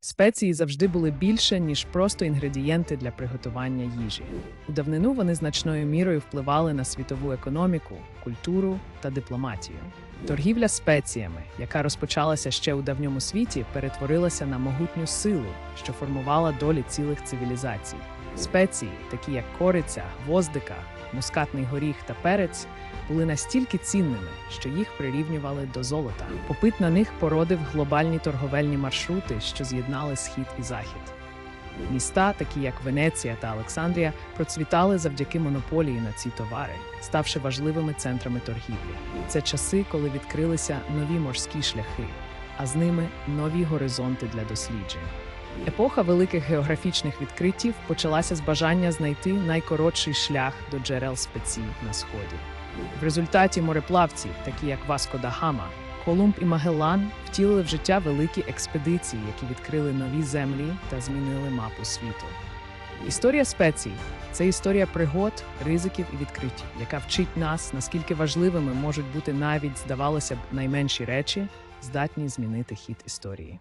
Спеції завжди були більше, ніж просто інгредієнти для приготування їжі. У давнину вони значною мірою впливали на світову економіку, культуру та дипломатію. Торгівля спеціями, яка розпочалася ще у давньому світі, перетворилася на могутню силу, що формувала долі цілих цивілізацій. Спеції, такі як кориця, гвоздика, мускатний горіх та перець, були настільки цінними, що їх прирівнювали до золота. Попит на них породив глобальні торговельні маршрути, що з'єднали схід і захід. Міста, такі як Венеція та Олександрія, процвітали завдяки монополії на ці товари, ставши важливими центрами торгівлі. Це часи, коли відкрилися нові морські шляхи, а з ними нові горизонти для досліджень. Епоха великих географічних відкриттів почалася з бажання знайти найкоротший шлях до джерел спецій на сході. В результаті мореплавці, такі як Васко да Гама, Колумб і Магеллан втілили в життя великі експедиції, які відкрили нові землі та змінили мапу світу. Історія спецій це історія пригод, ризиків і відкриттів, яка вчить нас, наскільки важливими можуть бути навіть, здавалося б, найменші речі, здатні змінити хід історії.